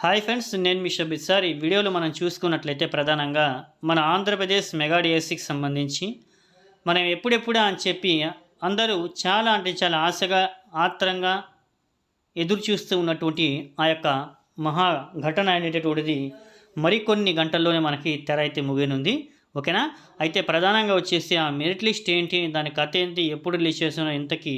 Hi friends నేను మీ షబిత్ sir. ఈ వీడియోలో మనం చూసుకున్నట్లయితే ప్రధానంగా మన ఆంధ్రప్రదేశ్ మెగా డిఎస్సికి సంబంధించి మనం ఎప్పుడెప్పుడా అని చెప్పి అందరూ చాలా అంటే చాలా ఆశగా ఆత్రంగా ఎదురు చూస్తూ ఉన్నటువంటి ఆ యొక్క మహా ఘటన అనేటటువంటిది మరికొన్ని గంటల్లోనే మనకి తెర అయితే ముగినుంది ఓకేనా? అయితే ప్రధానంగా వచ్చేసి ఆ మెరిట్ లిస్ట్ ఏంటి దాని కథ ఏంటి ఎప్పుడు రిలీజ్ చేసినా ఇంతకీ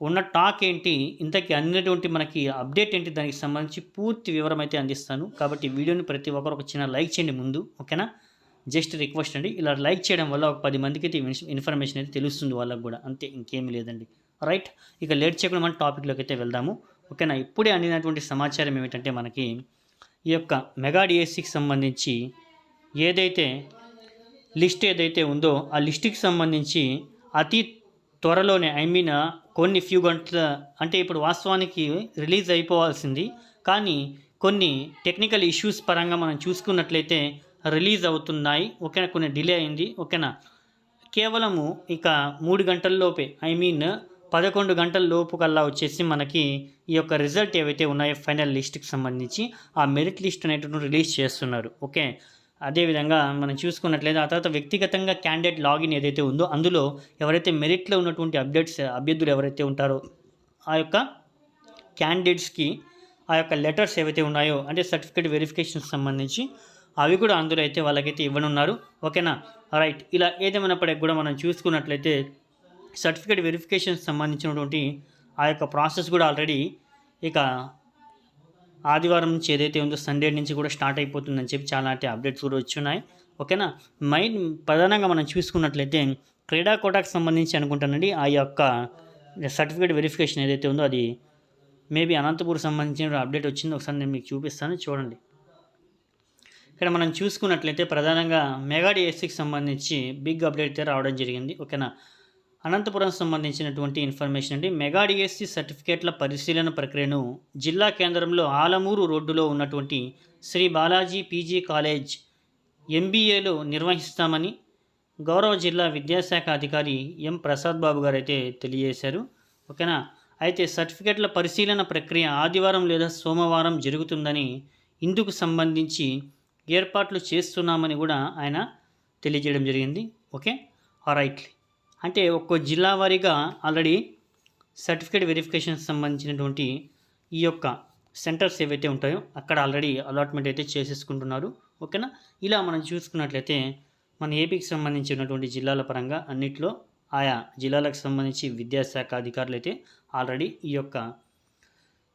ఉన్న టాక్ ఏంటి ఇంతకీ అందినటువంటి మనకి అప్డేట్ ఏంటి దానికి సంబంధించి పూర్తి వివరం అయితే అందిస్తాను. కాబట్టి వీడియోని ప్రతి ఒక్కరు ఒక చిన్న లైక్ చేయండి ముందు ఓకేనా? జస్ట్ రిక్వెస్ట్ అండి. ఇలా లైక్ చేయడం వల్ల ఒక పది మందికి అయితే ఇన్ఫర్మేషన్ అయితే తెలుస్తుంది వాళ్ళకు కూడా. అంతే ఇంకేమీ లేదండి. రైట్? ఇక లేట్ చేయకుండా మన టాపిక్లోకి అయితే వెళ్దాము. ఓకేనా? ఇప్పుడే అందినటువంటి సమాచారం ఏమిటంటే మనకి ఈ యొక్క మెగా డిఎస్సికి సంబంధించి ఏదైతే లిస్ట్ ఏదైతే ఉందో ఆ లిస్ట్కి సంబంధించి అతి త్వరలోనే ఐ మీన్ కొన్ని ఫ్యూ గంటల అంటే ఇప్పుడు వాస్తవానికి రిలీజ్ అయిపోవాల్సింది. కానీ కొన్ని టెక్నికల్ ఇష్యూస్ పరంగా మనం చూసుకున్నట్లయితే రిలీజ్ అవుతున్నాయి. ఓకేనా కొన్ని డిలే అయింది. ఓకేనా కేవలము ఇక మూడు గంటల్లోపే ఐ మీన్ పదకొండు గంటల లోపు కల్లా వచ్చేసి మనకి ఈ యొక్క రిజల్ట్ ఏవైతే ఉన్నాయో ఫైనల్ లిస్ట్కి సంబంధించి ఆ మెరిట్ లిస్ట్ అనేటువంటి రిలీజ్ చేస్తున్నారు. ఓకే? అదేవిధంగా మనం చూసుకున్నట్లయితే ఆ తర్వాత వ్యక్తిగతంగా క్యాండిడేట్ లాగిన్ ఏదైతే ఉందో అందులో ఎవరైతే మెరిట్లో ఉన్నటువంటి అప్డేట్స్ అభ్యర్థులు ఎవరైతే ఉంటారో ఆ యొక్క క్యాండిడేట్స్కి ఆ యొక్క లెటర్స్ ఏవైతే ఉన్నాయో అంటే సర్టిఫికేట్ వెరిఫికేషన్కి సంబంధించి అవి కూడా అందులో అయితే వాళ్ళకైతే ఇవ్వనున్నారు. ఓకేనా? రైట్ ఇలా ఏదేమైనప్పటికీ కూడా మనం చూసుకున్నట్లయితే సర్టిఫికేట్ వెరిఫికేషన్ సంబంధించినటువంటి ఆ యొక్క ప్రాసెస్ కూడా ఆల్రెడీ ఇక ఆదివారం నుంచి ఏదైతే ఉందో సండే నుంచి కూడా స్టార్ట్ అయిపోతుందని చెప్పి చాలా అంటే అప్డేట్స్ కూడా వచ్చున్నాయి ఓకేనా? మైన్ ప్రధానంగా మనం చూసుకున్నట్లయితే క్రీడా కోటాకు సంబంధించి అనుకుంటానండి ఆ యొక్క సర్టిఫికేట్ వెరిఫికేషన్ ఏదైతే ఉందో అది మేబీ అనంతపూర్ సంబంధించిన అప్డేట్ వచ్చింది. ఒకసారి నేను మీకు చూపిస్తాను చూడండి. ఇక్కడ మనం చూసుకున్నట్లయితే ప్రధానంగా మెగా డిఎస్సికి సంబంధించి బిగ్ అప్డేట్ అయితే రావడం జరిగింది. ఓకేనా? అనంతపురం సంబంధించినటువంటి ఇన్ఫర్మేషన్ అండి. మెగా డిఎస్సి సర్టిఫికేట్ల పరిశీలన ప్రక్రియను జిల్లా కేంద్రంలో ఆలమూరు రోడ్డులో ఉన్నటువంటి శ్రీ బాలాజీ పీజీ కాలేజ్ ఎంబీఏలో నిర్వహిస్తామని గౌరవ జిల్లా విద్యాశాఖ అధికారి ఎం ప్రసాద్ బాబు గారు అయితే తెలియజేశారు. ఓకేనా? అయితే సర్టిఫికేట్ల పరిశీలన ప్రక్రియ ఆదివారం లేదా సోమవారం జరుగుతుందని ఇందుకు సంబంధించి ఏర్పాట్లు చేస్తున్నామని కూడా ఆయన తెలియజేయడం జరిగింది. ఓకే? రైట్. అంటే ఒక్కో జిల్లా వారీగా ఆల్రెడీ సర్టిఫికేట్ వెరిఫికేషన్ సంబంధించినటువంటి ఈ యొక్క సెంటర్స్ ఏవైతే ఉంటాయో అక్కడ ఆల్రెడీ అలాట్మెంట్ అయితే చేసేసుకుంటున్నారు. ఓకేనా? ఇలా మనం చూసుకున్నట్లయితే మన ఏపీకి సంబంధించినటువంటి జిల్లాల పరంగా అన్నిట్లో ఆయా జిల్లాలకు సంబంధించి విద్యాశాఖ అధికారులు అయితే ఆల్రెడీ ఈ యొక్క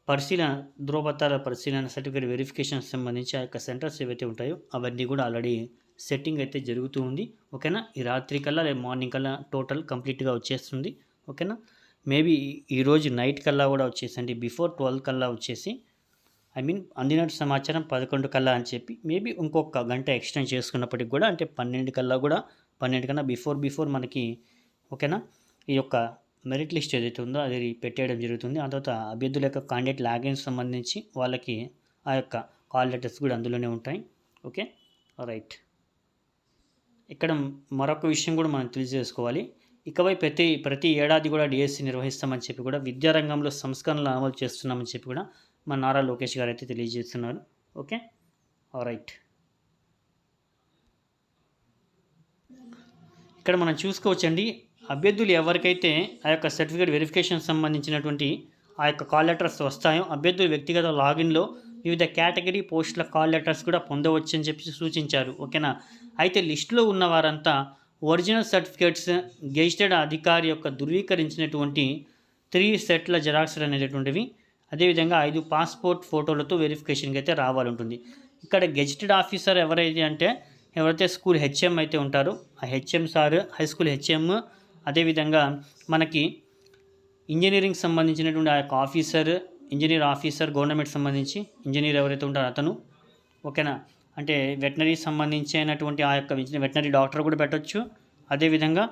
పరిశీలన ధృవపత్రాల పరిశీలన సర్టిఫికేట్ వెరిఫికేషన్ సంబంధించి ఆ యొక్క సెంటర్స్ ఏవైతే ఉంటాయో అవన్నీ కూడా ఆల్రెడీ సెట్టింగ్ అయితే జరుగుతూ ఉంది. ఓకేనా? ఈ రాత్రి కల్లా లేదా మార్నింగ్ కల్లా టోటల్ కంప్లీట్గా వచ్చేస్తుంది. ఓకేనా? మేబీ ఈరోజు నైట్ కల్లా కూడా వచ్చేసండి. బిఫోర్ ట్వెల్వ్ కల్లా వచ్చేసి ఐ మీన్ అందినట్టు సమాచారం పదకొండు కల్లా అని చెప్పి మేబీ ఇంకొక గంట ఎక్స్టెండ్ చేసుకున్నప్పటికి కూడా అంటే పన్నెండు కల్లా కూడా పన్నెండు కన్నా బిఫోర్ బిఫోర్ మనకి ఓకేనా? ఈ యొక్క మెరిట్ లిస్ట్ ఏదైతే ఉందో అది పెట్టేయడం జరుగుతుంది. ఆ తర్వాత అభ్యర్థుల యొక్క కాండిడేట్ లాగిన్ సంబంధించి వాళ్ళకి ఆ యొక్క కాల్ లెటర్స్ కూడా అందులోనే ఉంటాయి. ఓకే? రైట్. ఇక్కడ మరొక విషయం కూడా మనం తెలియజేసుకోవాలి. ఇకపై ప్రతి ప్రతి ఏడాది కూడా డిఎస్సి నిర్వహిస్తామని చెప్పి కూడా విద్యారంగంలో సంస్కరణలు అమలు చేస్తున్నామని చెప్పి కూడా మన నారా లోకేష్ గారు అయితే తెలియజేస్తున్నారు. ఓకే? రైట్ ఇక్కడ మనం చూసుకోవచ్చండి. అభ్యర్థులు ఎవరికైతే ఆ యొక్క సర్టిఫికేట్ వెరిఫికేషన్ సంబంధించినటువంటి ఆ యొక్క కాల్ లెటర్స్ వస్తాయో అభ్యర్థులు వ్యక్తిగత లాగిన్లో వివిధ కేటగిరీ పోస్టుల కాల్ లెటర్స్ కూడా పొందవచ్చు అని చెప్పి సూచించారు. ఓకేనా? అయితే లిస్టులో ఉన్న వారంతా ఒరిజినల్ సర్టిఫికేట్స్ గెజిటెడ్ అధికారి యొక్క ధృవీకరించినటువంటి త్రీ సెట్ల జెరాక్స్లు అనేటటువంటివి అదేవిధంగా ఐదు పాస్పోర్ట్ ఫోటోలతో వెరిఫికేషన్కి అయితే రావాలంటుంది. ఇక్కడ గెజిటెడ్ ఆఫీసర్ ఎవరైతే అంటే ఎవరైతే స్కూల్ హెచ్ఎం అయితే ఉంటారో ఆ HM sir high school HM అదేవిధంగా మనకి ఇంజనీరింగ్ సంబంధించినటువంటి ఆ యొక్క ఆఫీసర్ ఇంజనీర్ ఆఫీసర్ గవర్నమెంట్ సంబంధించి ఇంజనీర్ ఎవరైతే ఉంటారో అతను ఓకేనా? అంటే వెటనరీ సంబంధించి అయినటువంటి ఆ యొక్క వెటనరీ డాక్టర్ కూడా పెట్టొచ్చు. అదేవిధంగా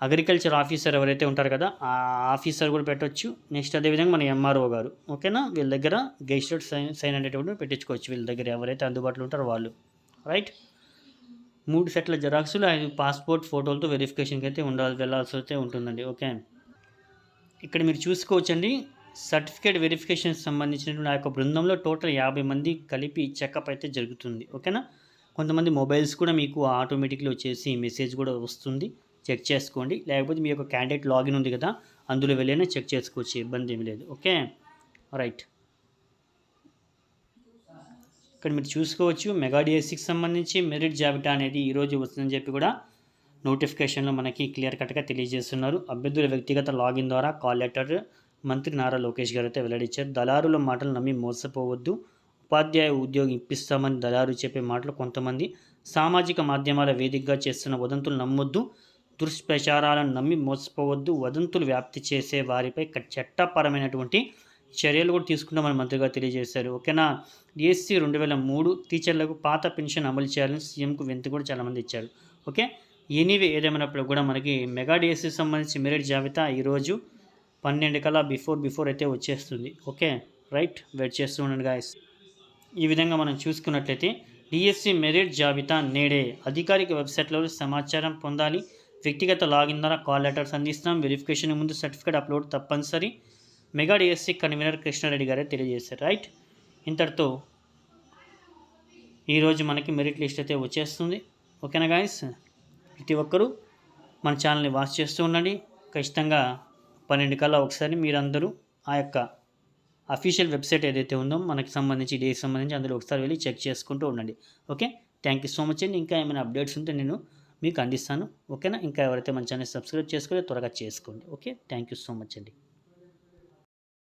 అగ్రికల్చర్ ఆఫీసర్ ఎవరైతే ఉంటారు కదా ఆ ఆఫీసర్ కూడా పెట్టవచ్చు నెక్స్ట్ అదేవిధంగా మన ఎంఆర్ఓ గారు ఓకేనా? వీళ్ళ దగ్గర గెజిటెడ్ సైన్ సైన్ అనేటువంటి పెట్టించుకోవచ్చు. వీళ్ళ దగ్గర ఎవరైతే అందుబాటులో ఉంటారో వాళ్ళు. రైట్? మూడు సెట్ల జెరాక్స్లు ఐదు పాస్పోర్ట్ ఫోటోలతో వెరిఫికేషన్కి అయితే ఉండాలి వెళ్ళాల్సి అయితే ఉంటుందండి. ఓకే? ఇక్కడ మీరు చూసుకోవచ్చండి. సర్టిఫికేట్ వెరిఫికేషన్ సంబంధించినటువంటి ఆ యొక్క బృందంలో టోటల్ యాభై మంది కలిపి చెకప్ అయితే జరుగుతుంది ఓకేనా? కొంతమంది మొబైల్స్ కూడా మీకు ఆటోమేటిక్లీ వచ్చేసి మెసేజ్ కూడా వస్తుంది చెక్ చేసుకోండి. లేకపోతే మీ యొక్క క్యాండిడేట్ లాగిన్ ఉంది కదా అందులో వెళ్ళైనా చెక్ చేసుకోవచ్చు ఇబ్బంది ఏమి లేదు ఓకే? రైట్ ఇక్కడ మీరు చూసుకోవచ్చు మెగా డిఎస్సికి సంబంధించి మెరిట్ జాబితా అనేది ఈరోజు వస్తుందని చెప్పి కూడా నోటిఫికేషన్లో మనకి క్లియర్ కట్గా తెలియజేస్తున్నారు. అభ్యర్థుల వ్యక్తిగత లాగిన్ ద్వారా కాల్ లెటర్ మంత్రి నారా లోకేష్ గారు అయితే వెల్లడించారు. దళారుల మాటలు నమ్మి మోసపోవద్దు. ఉపాధ్యాయ ఉద్యోగం ఇప్పిస్తామని దళారు చెప్పే మాటలు కొంతమంది. సామాజిక మాధ్యమాల వేదికగా చేస్తున్న వదంతులు నమ్మొద్దు. దుష్ప్రచారాలను నమ్మి మోసపోవద్దు. వదంతులు వ్యాప్తి చేసే వారిపై చట్టపరమైనటువంటి చర్యలు కూడా తీసుకుంటామని మంత్రిగా తెలియజేశారు. ఓకేనా? డిఎస్సి రెండు వేల మూడు టీచర్లకు పాత పెన్షన్ అమలు చేయాలని సీఎంకు వింత కూడా చాలామంది ఇచ్చారు. ఓకే? ఎనీవే ఏదేమైనప్పుడు కూడా మనకి మెగా డిఎస్సి సంబంధించి మెరిట్ జాబితా ఈరోజు పన్నెండు కల్లా బిఫోర్ బిఫోర్ అయితే వచ్చేస్తుంది. ఓకే రైట్ వెయిట్ చేస్తూ ఉండండి గాయస్ ఈ విధంగా మనం చూసుకున్నట్లయితే డిఎస్సి మెరిట్ జాబితా నేడే. అధికారిక వెబ్సైట్లో సమాచారం పొందాలి. వ్యక్తిగత లాగిన్ ద్వారా కాల్ లెటర్స్ అందిస్తాం వెరిఫికేషన్ ముందు సర్టిఫికేట్ అప్లోడ్ తప్పనిసరి. మెగా డిఎస్సి కన్వీనర్ కృష్ణారెడ్డి గారే తెలియజేశారు. రైట్ ఇంతటితో ఈరోజు మనకి మెరిట్ లిస్ట్ అయితే వచ్చేస్తుంది. ఓకేనా గాయస్ ప్రతి ఒక్కరూ మన ఛానల్ని వాచ్ చేస్తూ ఉండండి. ఖచ్చితంగా పన్నెండు కల్లా ఒకసారి మీరందరూ ఆ యొక్క అఫీషియల్ వెబ్సైట్ ఏదైతే ఉందో మనకి సంబంధించి డేకి సంబంధించి అందులో ఒకసారి వెళ్ళి చెక్ చేసుకుంటూ ఉండండి. Okay? Thank you so much అండి. ఇంకా ఏమైనా అప్డేట్స్ ఉంటే నేను మీకు అందిస్తాను. ఓకేనా? ఇంకా ఎవరైతే మన ఛానల్ సబ్స్క్రైబ్ చేసుకోలేదు త్వరగా చేసుకోండి. Okay? Thank you so much అండి.